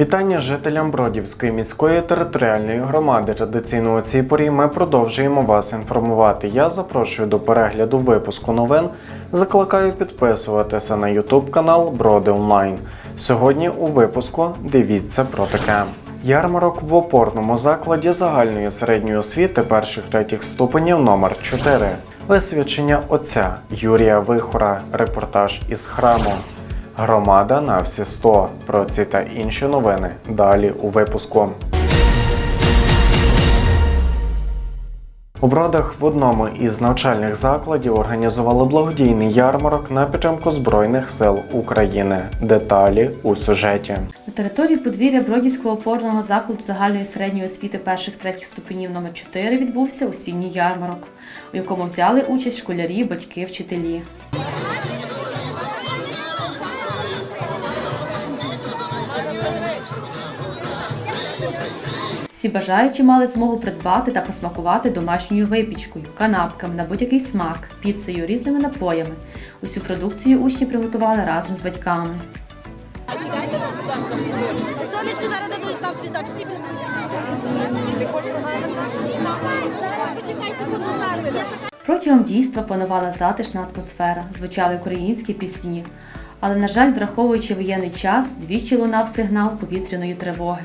Вітання жителям Бродівської міської територіальної громади. Традиційно у цій порі ми продовжуємо вас інформувати. Я запрошую до перегляду випуску новин. Закликаю підписуватися на YouTube канал Броди Онлайн. Сьогодні у випуску дивіться про таке. Ярмарок в опорному закладі загальної середньої освіти перших третіх ступенів номер 4 Висвячення отця Юрія Вихора. Репортаж із храму. Громада на всі 100. Про ці та інші новини далі у випуску. У Бродах в одному із навчальних закладів організували благодійний ярмарок на підтримку Збройних сил України. Деталі у сюжеті. На території подвір'я Бродівського опорного закладу загальної середньої освіти перших третіх ступенів номер 4 відбувся осінній ярмарок, у якому взяли участь школярі, батьки, вчителі. Всі бажаючі мали змогу придбати та посмакувати домашньою випічкою, канапками на будь-який смак, піцею, різними напоями. Усю продукцію учні приготували разом з батьками. Зараз дадуть там. Протягом дійства панувала затишна атмосфера, звучали українські пісні. Але, на жаль, враховуючи воєнний час, двічі лунав сигнал повітряної тривоги,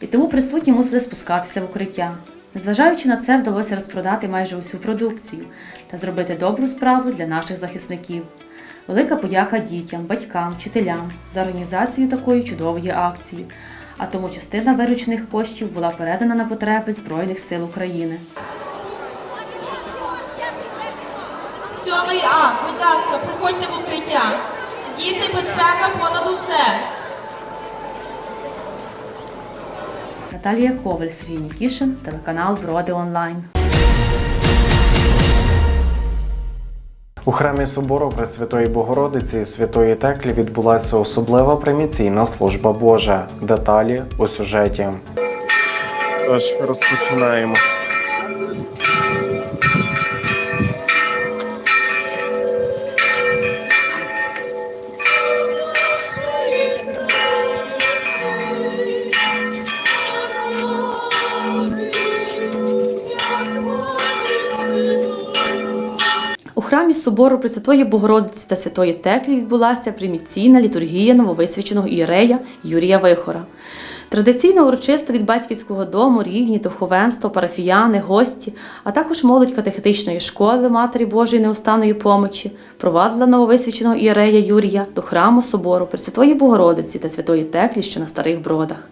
і тому присутні мусили спускатися в укриття. Незважаючи на це, вдалося розпродати майже усю продукцію та зробити добру справу для наших захисників. Велика подяка дітям, батькам, вчителям за організацію такої чудової акції. А тому частина виручених коштів була передана на потреби Збройних сил України. Сьомий А, будь ласка, проходьте в укриття. Діти, безпека понад усе. Наталія Коваль, Сергій Нікішин, телеканал Броди Онлайн. У храмі собору Пресвятої Богородиці і Святої Теклі відбулася особлива приміційна служба Божа. Деталі у сюжеті. Тож розпочинаємо. Храмі собору Пресвятої Богородиці та Святої Теклі відбулася приміційна літургія нововисвяченого ієрея Юрія Вихора. Традиційно урочисто від батьківського дому рідні, духовенство, парафіяни, гості, а також молодь катехетичної школи Матері Божої неустанної помочі провадила нововисвяченого ієрея Юрія до храму собору Пресвятої Богородиці та Святої Теклі, що на старих бродах.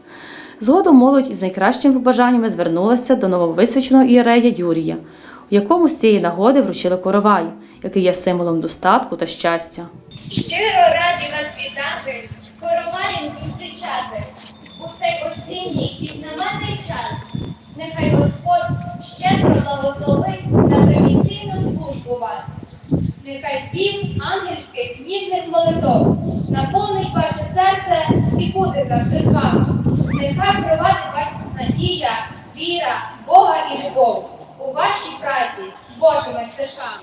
Згодом молодь із найкращими побажаннями звернулася до нововисвяченого ієрея Юрія, якому з цієї нагоди вручили коровай, який є символом достатку та щастя. Щиро раді вас вітати, короваєм зустрічати у цей осінній і знаменний час. Нехай Господь щедро благословить на традиційну службу вас. Нехай спів ангельських ніжних молитов наповнить ваше серце і буде завжди з вами. Нехай провадить вас надія, віра, Бога і любов вашій праці Божими стежками.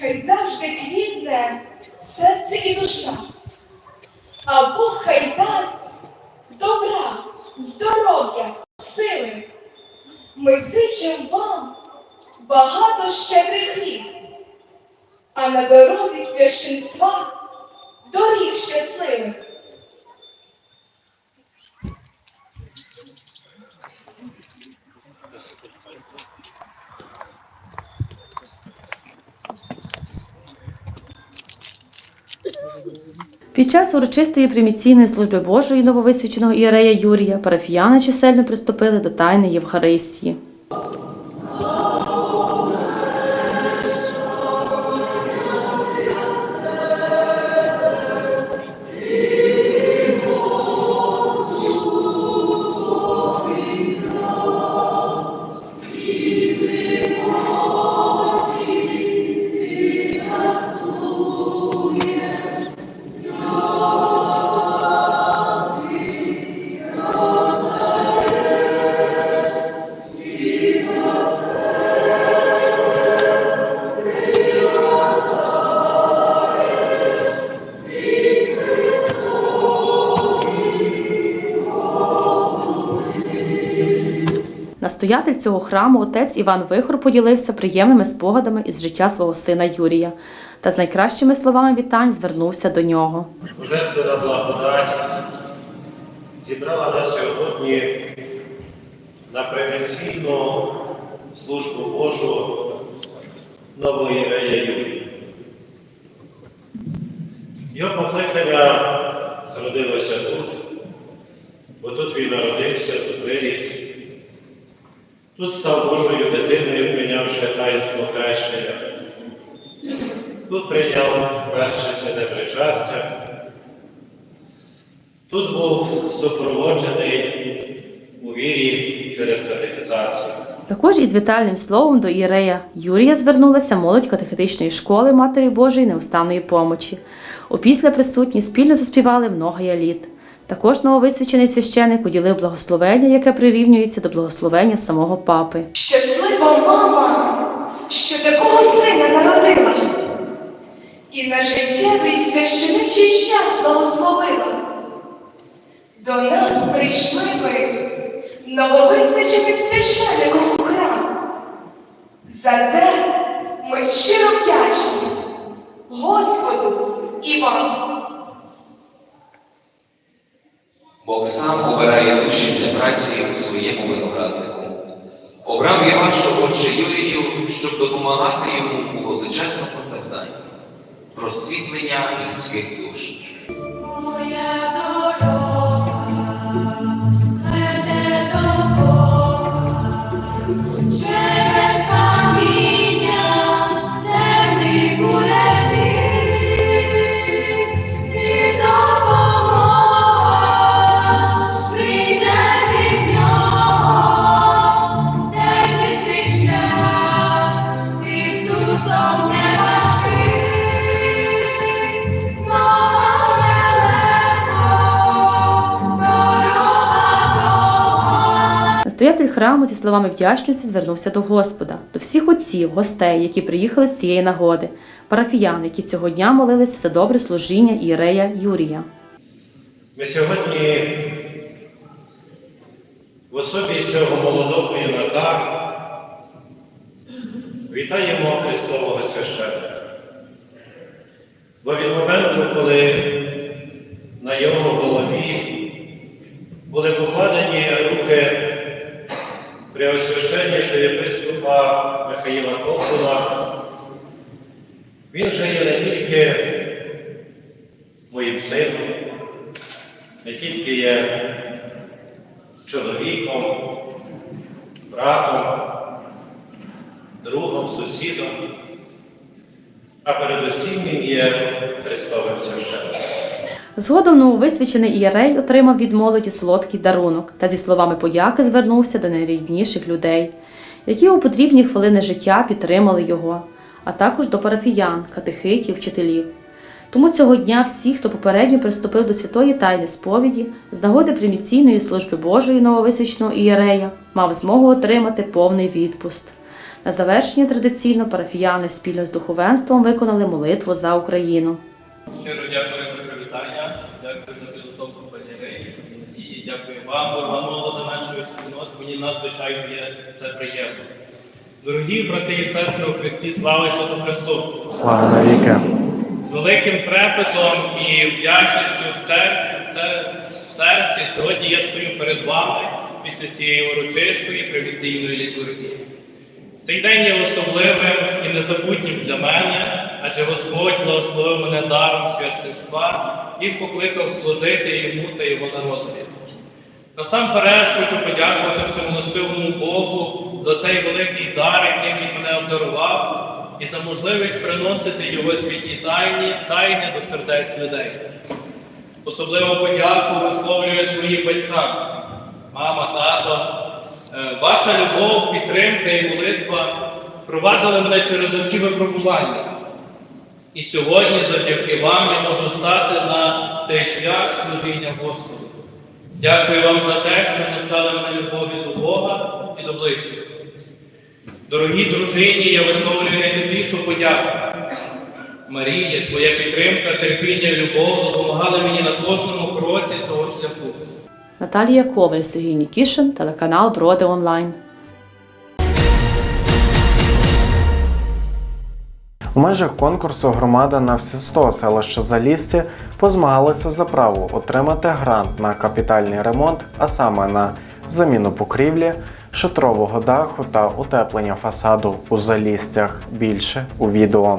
Хай завжди квітне серце і душа, а Бог хай дасть добра, здоров'я, сили. Ми зичимо вам багато щедрих літ, а на дорозі священства доріг щасливих. Під час урочистої приміційної служби Божої нововисвяченого ієрея Юрія парафіяни чисельно приступили до тайни Євхаристії. Настоятель цього храму отець Іван Вихор поділився приємними спогадами із життя свого сина Юрія та з найкращими словами вітань звернувся до нього. Божественна благодать зібрала нас сьогодні на превенційну службу Божу єврея Юрія. Його покликання зродилося тут, бо тут він народився, тут виріс. Тут став Божою дитиною, прийнявши таїнство хрещення. Тут прийняв перше святе причастя. Тут був супроводжений у вірі через катехізацію. Також із вітальним словом до ієрея Юрія звернулася молодь катехетичної школи Матері Божої неустанної помочі. Опісля присутні спільно заспівали «Многая літ». Також нововисвячений священик уділив благословення, яке прирівнюється до благословення самого папи. Щаслива мама, що такого сина народила, і на життєвий священичий шлях благословила. До нас прийшли ви нововисвяченим священником у храм. За те ми щиро вдячні Господу і вам. Бог сам обирає душі для праці своєму винограднику. Обрав я вашого отче Юрію, щоб допомагати йому у величезному завданні просвітлення людських душ. Настоятель храму зі словами вдячності звернувся до Господа, до всіх отців, гостей, які приїхали з цієї нагоди, парафіян, які цього дня молилися за добре служіння ієрея Юрія. Ми сьогодні в особі цього молодого юнака вітаємо Христового священника. Бо від моменту, коли на його голові були покладені руки Преосвященнішого єпископа Михаїла Ковтуна, він вже є не тільки моїм сином, не тільки є чоловіком, братом, другом, сусідом, а передусім він є Христовим священником. Згодом нововисвячений ієрей отримав від молоді солодкий дарунок та зі словами подяки звернувся до найрідніших людей, які у потрібні хвилини життя підтримали його, а також до парафіян, катехитів, вчителів. Тому цього дня всі, хто попередньо приступив до святої тайни сповіді, з нагоди приміційної служби Божої нововисвяченого ієрея, мав змогу отримати повний відпуст. На завершення традиційно парафіяни спільно з духовенством виконали молитву за Україну. Щиро дякую за привітання, дякую за підготовку пані вам, Богомолода нашої спільноти. Мені надзвичайно є це приємно. Дорогі брати і сестри у Христі, слава Ісусу Христу! Слава навіки! З великим трепетом і вдячністю в серці, в серці сьогодні я стою перед вами після цієї урочистої привіційної літургії. Цей день є особливим і незабутнім для мене, адже Господь благословив мене даром священства і покликав служити йому та його народові. Насамперед хочу подякувати всемилостивому Богу за цей великий дар, яким він мене обдарував, і за можливість приносити його святі тайні, тайни до сердець людей. Особливу подяку висловлюю своїм батькам, мама, тато. Е, Ваша любов, підтримка і молитва провадили мене через усі випробування. І сьогодні, завдяки вам, я можу стати на цей шлях служіння Господу. Дякую вам за те, що навчали мене любові до Бога і до ближнього. Дорогі дружині, я висловлюю найтеплішу подяку. Марія, твоя підтримка, терпіння, любов допомагали мені на кожному кроці цього шляху. Наталія Коваль, Сергій Нікішин, телеканал Броди Онлайн. У межах конкурсу громада на всі 100 селища Залісті позмагалася за право отримати грант на капітальний ремонт, а саме на заміну покрівлі, шатрового даху та утеплення фасаду у залістях. Більше у відео.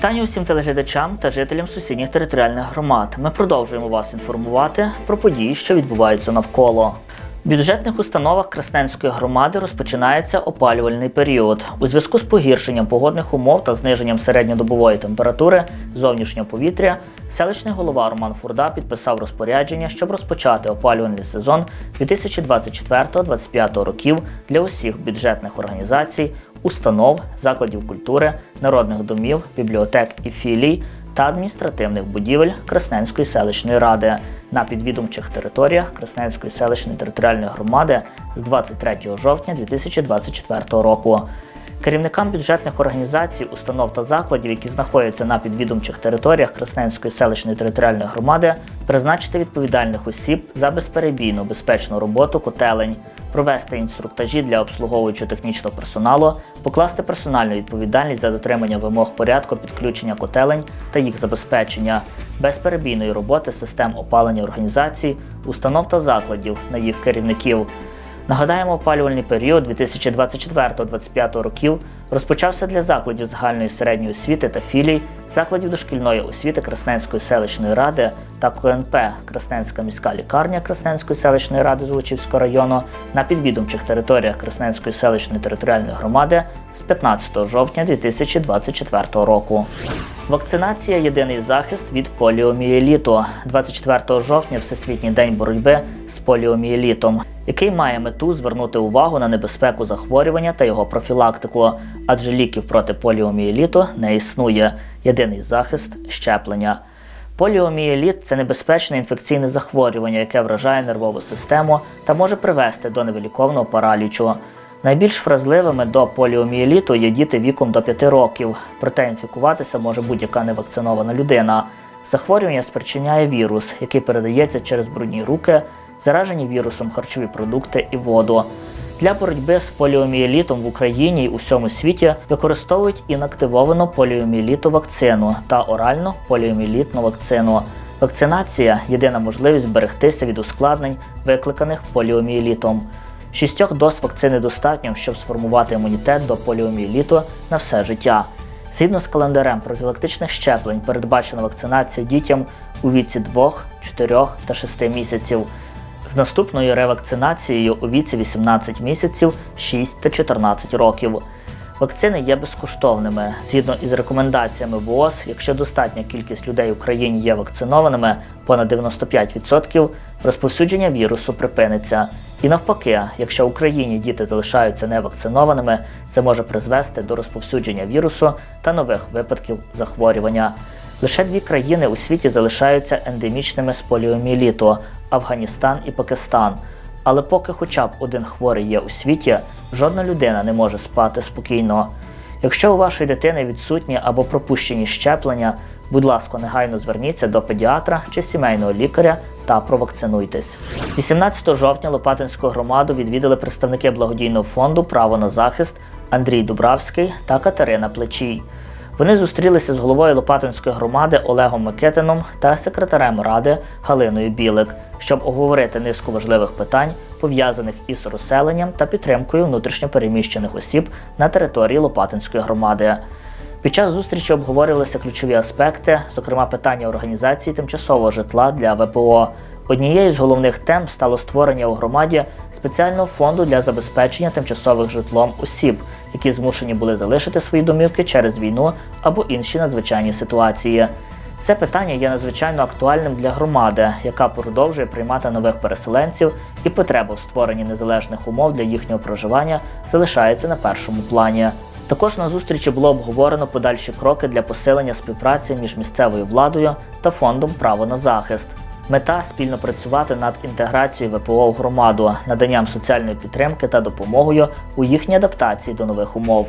Вітання усім телеглядачам та жителям сусідніх територіальних громад. Ми продовжуємо вас інформувати про події, що відбуваються навколо. В бюджетних установах Красненської громади розпочинається опалювальний період. У зв'язку з погіршенням погодних умов та зниженням середньодобової температури зовнішнього повітря, селищний голова Роман Фурда підписав розпорядження, щоб розпочати опалювальний сезон 2024-2025 років для усіх бюджетних організацій, установ, закладів культури, народних домів, бібліотек і філій та адміністративних будівель Красненської селищної ради на підвідомчих територіях Красненської селищної територіальної громади з 23 жовтня 2024 року. Керівникам бюджетних організацій, установ та закладів, які знаходяться на підвідомчих територіях Красненської селищної територіальної громади, призначити відповідальних осіб за безперебійну безпечну роботу котелень, провести інструктажі для обслуговуючого технічного персоналу, покласти персональну відповідальність за дотримання вимог порядку підключення котелень та їх забезпечення, безперебійної роботи систем опалення організацій, установ та закладів на їх керівників. Нагадаємо, опалювальний період 2024-2025 років розпочався для закладів загальної середньої освіти та філій, закладів дошкільної освіти Красненської селищної ради та КНП Красненська міська лікарня Красненської селищної ради Золочівського району на підвідомчих територіях Красненської селищної територіальної громади з 15 жовтня 2024 року. Вакцинація єдиний захист від поліомієліту. 24 жовтня Всесвітній день боротьби з поліомієлітом, який має мету звернути увагу на небезпеку захворювання та його профілактику, адже ліків проти поліомієліту не існує. Єдиний захист щеплення. Поліомієліт це небезпечне інфекційне захворювання, яке вражає нервову систему та може привести до невиліковного паралічу. Найбільш вразливими до поліомієліту є діти віком до 5 років, проте інфікуватися може будь-яка невакцинована людина. Захворювання спричиняє вірус, який передається через брудні руки, заражені вірусом харчові продукти і воду. Для боротьби з поліомієлітом в Україні і у всьому світі використовують інактивовану поліомієліту вакцину та оральну поліомієлітну вакцину. Вакцинація єдина можливість зберегтися від ускладнень, викликаних поліомієлітом. Шістьох доз вакцини достатньо, щоб сформувати імунітет до поліомієліту на все життя. Згідно з календарем профілактичних щеплень передбачена вакцинація дітям у віці 2, 4 та 6 місяців. З наступною ревакцинацією у віці 18 місяців, 6 та 14 років. Вакцини є безкоштовними. Згідно із рекомендаціями ВООЗ, якщо достатня кількість людей в Україні є вакцинованими, понад 95%, розповсюдження вірусу припиниться. І навпаки, якщо в Україні діти залишаються невакцинованими, це може призвести до розповсюдження вірусу та нових випадків захворювання. Лише дві країни у світі залишаються ендемічними з поліомієліту – Афганістан і Пакистан. Але поки хоча б один хворий є у світі, жодна людина не може спати спокійно. Якщо у вашої дитини відсутні або пропущені щеплення, будь ласка, негайно зверніться до педіатра чи сімейного лікаря та провакцинуйтесь. 18 жовтня Лопатинську громаду відвідали представники благодійного фонду Право на захист Андрій Дубравський та Катерина Плечій. Вони зустрілися з головою Лопатинської громади Олегом Микитином та секретарем ради Галиною Білик, щоб обговорити низку важливих питань, пов'язаних із розселенням та підтримкою внутрішньопереміщених осіб на території Лопатинської громади. Під час зустрічі обговорювалися ключові аспекти, зокрема питання організації тимчасового житла для ВПО. Однією з головних тем стало створення у громаді спеціального фонду для забезпечення тимчасових житлом осіб, які змушені були залишити свої домівки через війну або інші надзвичайні ситуації. Це питання є надзвичайно актуальним для громади, яка продовжує приймати нових переселенців, і потреба в створенні незалежних умов для їхнього проживання залишається на першому плані. Також на зустрічі було обговорено подальші кроки для посилення співпраці між місцевою владою та фондом Право на захист. Мета спільно працювати над інтеграцією ВПО в громаду, наданням соціальної підтримки та допомогою у їхній адаптації до нових умов.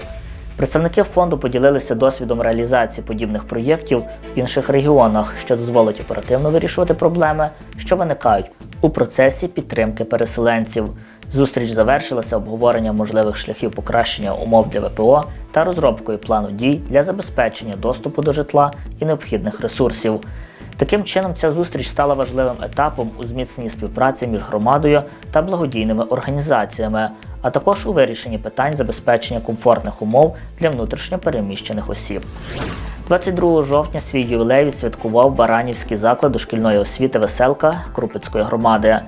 Представники фонду поділилися досвідом реалізації подібних проєктів в інших регіонах, що дозволить оперативно вирішувати проблеми, що виникають у процесі підтримки переселенців. Зустріч завершилася обговоренням можливих шляхів покращення умов для ВПО та розробкою плану дій для забезпечення доступу до житла і необхідних ресурсів. Таким чином, ця зустріч стала важливим етапом у зміцненні співпраці між громадою та благодійними організаціями, а також у вирішенні питань забезпечення комфортних умов для внутрішньопереміщених осіб. 22 жовтня свій ювілей відсвяткував Баранівський заклад дошкільної освіти Веселка Крупицької громади.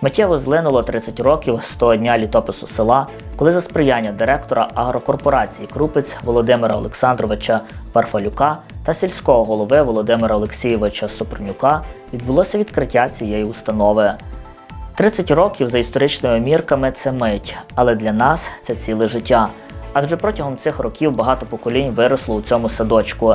Миттєво злинуло 30 років з того дня літопису села, коли за сприяння директора агрокорпорації Крупець Володимира Олександровича Варфалюка та сільського голови Володимира Олексійовича Супрунюка відбулося відкриття цієї установи. 30 років за історичними мірками це мить, але для нас це ціле життя. Адже протягом цих років багато поколінь виросло у цьому садочку.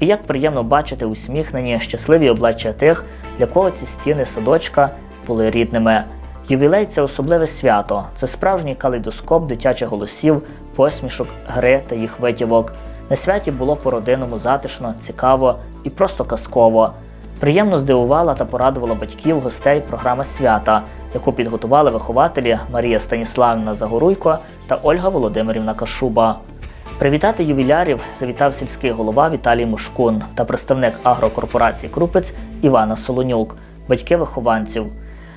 І як приємно бачити усміхнені, щасливі обличчя тих, для кого ці стіни садочка були рідними. Ювілей це особливе свято, це справжній калейдоскоп дитячих голосів, посмішок, гри та їх витівок. На святі було по-родинному затишно, цікаво і просто казково. Приємно здивувала та порадувала батьків гостей програма свята, яку підготували вихователі Марія Станіславівна Загоруйко та Ольга Володимирівна Кашуба. Привітати ювілярів завітав сільський голова Віталій Мушкун та представник агрокорпорації Крупець Івана Солонюк, батьки вихованців.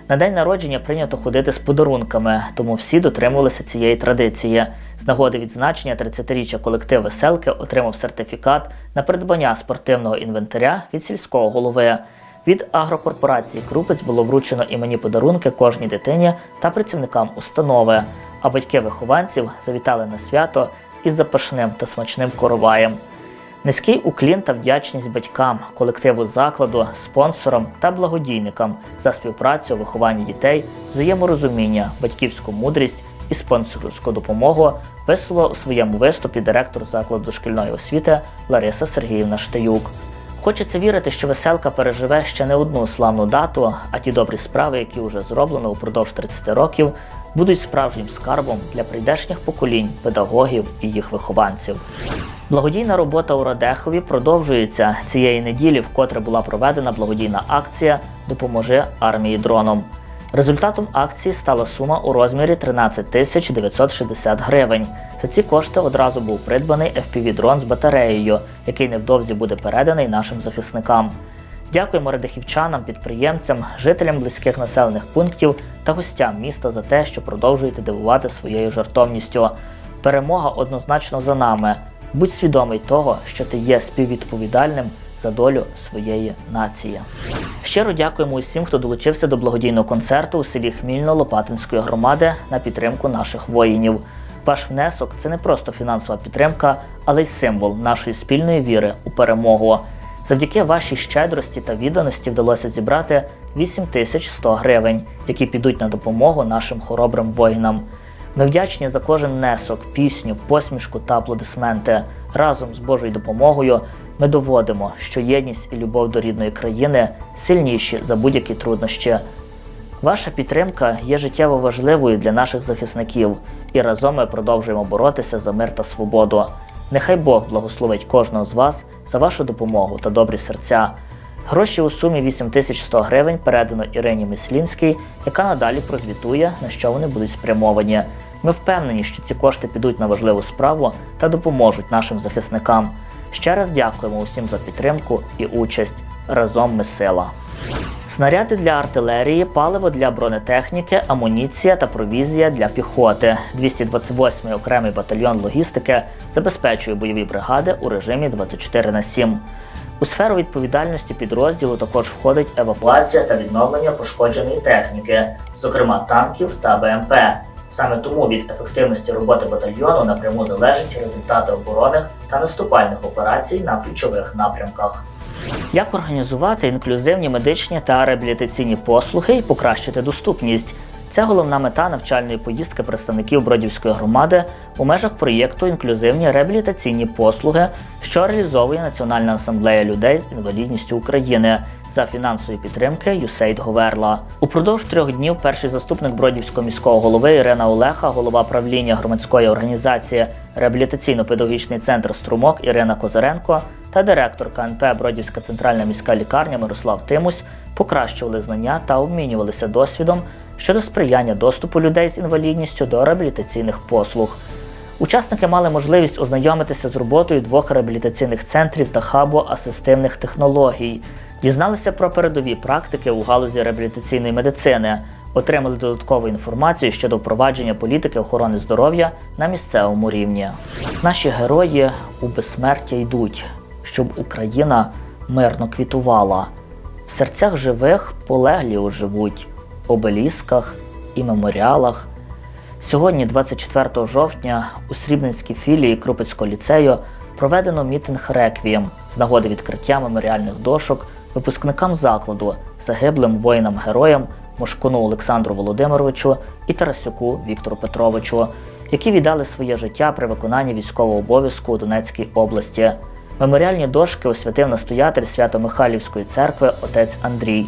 На день народження прийнято ходити з подарунками, тому всі дотримувалися цієї традиції. З нагоди відзначення 30-річчя колектив веселки отримав сертифікат на придбання спортивного інвентаря від сільського голови. Від агрокорпорації Крупець було вручено іменні подарунки кожній дитині та працівникам установи. А батьки вихованців завітали на свято із запашним та смачним короваєм. Низький уклін та вдячність батькам, колективу закладу, спонсорам та благодійникам за співпрацю у вихованні дітей, взаєморозуміння, батьківську мудрість і спонсорську допомогу висловила у своєму виступі директор закладу дошкільної освіти Лариса Сергіївна Штеюк. Хочеться вірити, що веселка переживе ще не одну славну дату, а ті добрі справи, які вже зроблено упродовж 30 років, будуть справжнім скарбом для прийдешніх поколінь педагогів і їх вихованців. Благодійна робота у Радехові продовжується цієї неділі, вкотре була проведена благодійна акція Допоможи армії дроном. Результатом акції стала сума у розмірі 13 тисяч 960 гривень. За ці кошти одразу був придбаний FPV-дрон з батареєю, який невдовзі буде переданий нашим захисникам. Дякуємо радихівчанам, підприємцям, жителям близьких населених пунктів та гостям міста за те, що продовжуєте дивувати своєю жартовністю. Перемога однозначно за нами. Будь свідомий того, що ти є співвідповідальним за долю своєї нації. Щиро дякуємо усім, хто долучився до благодійного концерту у селі Хмільно Лопатинської громади на підтримку наших воїнів. Ваш внесок це не просто фінансова підтримка, але й символ нашої спільної віри у перемогу. Завдяки вашій щедрості та відданості вдалося зібрати 8100 гривень, які підуть на допомогу нашим хоробрим воїнам. Ми вдячні за кожен внесок, пісню, посмішку та аплодисменти. Разом з Божою допомогою ми доводимо, що єдність і любов до рідної країни сильніші за будь-які труднощі. Ваша підтримка є життєво важливою для наших захисників, і разом ми продовжуємо боротися за мир та свободу. Нехай Бог благословить кожного з вас за вашу допомогу та добрі серця. Гроші у сумі 8100 гривень передано Ірині Мислінській, яка надалі прозвітує, на що вони будуть спрямовані. Ми впевнені, що ці кошти підуть на важливу справу та допоможуть нашим захисникам. Ще раз дякуємо усім за підтримку і участь. Разом ми сила. Снаряди для артилерії, паливо для бронетехніки, амуніція та провізія для піхоти. 228-й окремий батальйон логістики забезпечує бойові бригади у режимі 24 на 7. У сферу відповідальності підрозділу також входить евакуація та відновлення пошкодженої техніки, зокрема танків та БМП. Саме тому від ефективності роботи батальйону напряму залежать результати оборонних та наступальних операцій на ключових напрямках. Як організувати інклюзивні медичні та реабілітаційні послуги і покращити доступність? Це головна мета навчальної поїздки представників Бродівської громади у межах проєкту Інклюзивні реабілітаційні послуги, що реалізовує Національна асамблея людей з інвалідністю України за фінансової підтримки USAID Говерла. Упродовж трьох днів перший заступник Бродівського міського голови Ірина Олеха, голова правління громадської організації Реабілітаційно-педагогічний центр Струмок Ірина Козаренко та директор КНП Бродівська центральна міська лікарня Мирослав Тимусь покращували знання та обмінювалися досвідом щодо сприяння доступу людей з інвалідністю до реабілітаційних послуг. Учасники мали можливість ознайомитися з роботою двох реабілітаційних центрів та хабу асистивних технологій, дізналися про передові практики у галузі реабілітаційної медицини, отримали додаткову інформацію щодо впровадження політики охорони здоров'я на місцевому рівні. Наші герої у безсмертя йдуть, щоб Україна мирно квітувала. В серцях живих полеглі оживуть, обелісках і меморіалах. Сьогодні, 24 жовтня, у Срібненській філії Крупецького ліцею проведено мітинг реквієм з нагоди відкриття меморіальних дошок випускникам закладу, загиблим воїнам-героям Мошкуну Олександру Володимировичу і Тарасюку Віктору Петровичу, які віддали своє життя при виконанні військового обов'язку у Донецькій області. Меморіальні дошки освятив настоятель Свято-Михайлівської церкви отець Андрій.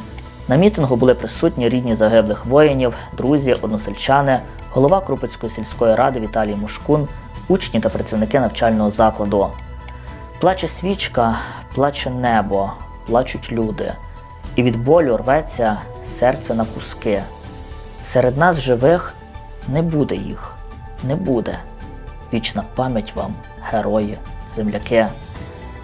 На мітингу були присутні рідні загиблих воїнів, друзі, односельчани, голова Крупецької сільської ради Віталій Мушкун, учні та працівники навчального закладу. Плаче свічка, плаче небо, плачуть люди, і від болю рветься серце на куски. Серед нас живих не буде їх, не буде. Вічна пам'ять вам, герої, земляки.